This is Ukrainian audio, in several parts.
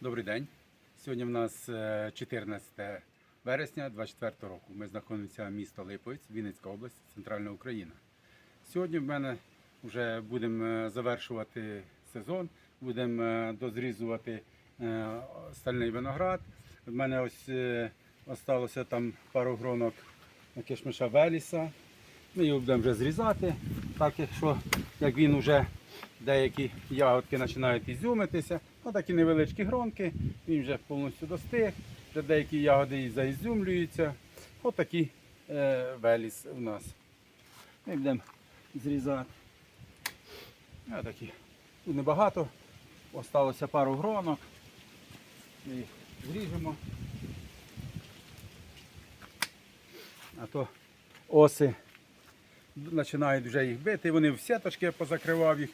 Добрий день. Сьогодні в нас е, 14 вересня 24 року. Ми знаходимося в місто Липовець, Вінницька область, Центральна Україна. Сьогодні в мене вже будемо е, завершувати сезон, будемо е, дозрізувати е, стальний виноград. В мене ось е, осталося там пару гронок кишмиша Веліса. Ми його будемо вже зрізати, так якщо як він вже деякі ягодки починають ізюмитися, ну такі невеличкі гронки, він вже повністю достиг, вже деякі ягоди і заізюмлюються. Отакий е, веліс у нас. Ми будемо зрізати. Отакі. Тут небагато, осталося пару гронок. Ми їх зріжемо. А то оси починають вже їх бити, вони в сіточки позакривав їх.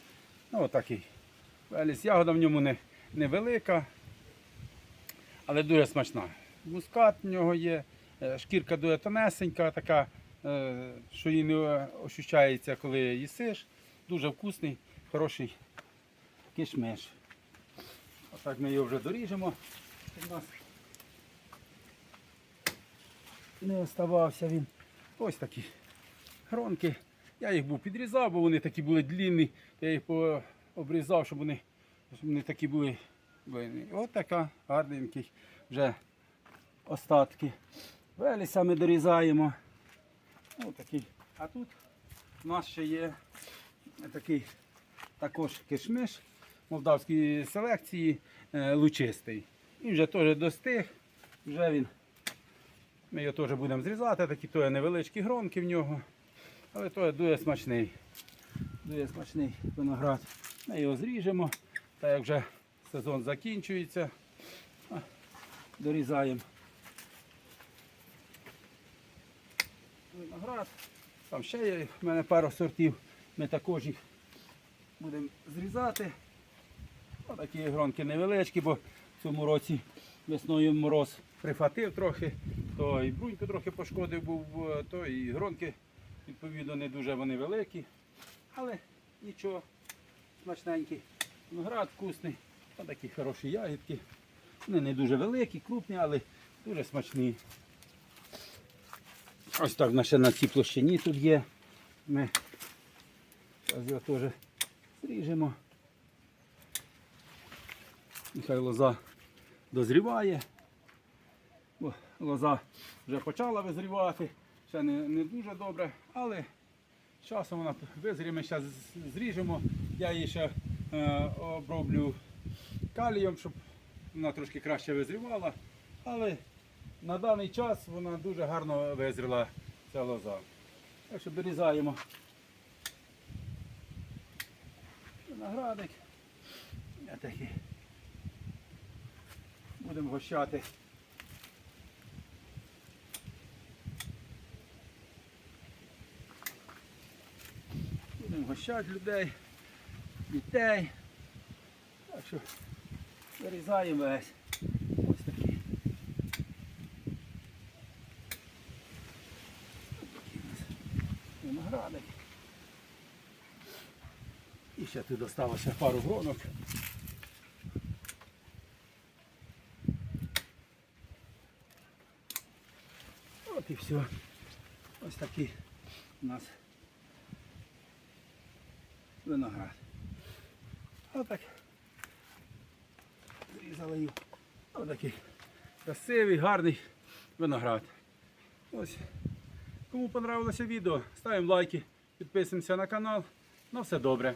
Ну, отакий. Веліс. Ягода в ньому не, невелика, але дуже смачна. Мускат в нього є, е, шкірка дуже тонесенька, така, е, що її не ощущається, коли їсиш. Дуже вкусний, хороший кишмиш. Отак ми його вже доріжемо. Не оставався він. Ось такі гронки. Я їх був підрізав, бо вони такі були длінні. Я їх обрізав, щоб вони, вони такі були. длинні. Ось така гарненький вже остатки. Веліса ми дорізаємо. Ось. А тут у нас ще є такий також кишмиш молдавської селекції е, лучистий. Він вже теж достиг. Вже він. Ми його теж будемо зрізати, такі то є невеличкі гронки в нього. Але то дуже смачний. Дуже смачний виноград. Ми його зріжемо. Та як вже сезон закінчується, дорізаємо виноград. Там ще є в мене пару сортів. Ми також їх будемо зрізати. Отакі гронки невеличкі, бо в цьому році весною мороз прихватив трохи, то і бруньку трохи пошкодив був, то і гронки, відповідно, не дуже вони великі. Але нічого, смачненький. Виноград вкусний. Отакі хороші ягідки. Вони не дуже великі, крупні, але дуже смачні. Ось так ще на цій площині тут є. Ми зараз його теж зріжемо. Нехай лоза дозріває. Бо лоза вже почала визрівати, ще не, не дуже добре, але часом вона визріє, ми зараз зріжемо. Я її ще оброблю калієм, щоб вона трошки краще визрівала. Але на даний час вона дуже гарно визріла ця лоза. Так що дорізаємо виноградик. Такий. Будемо гощати. Будемо гощати людей, дітей. Так що вирізаємо весь. Ось такий. Виноградик. І ще тут залишилося пару гронок. От і все. Ось такий у нас виноград. Отак. Зрізали їх. Отакий красивий, гарний виноград. Ось. Кому понравилося відео, ставимо лайки, підписуємося на канал. На все добре.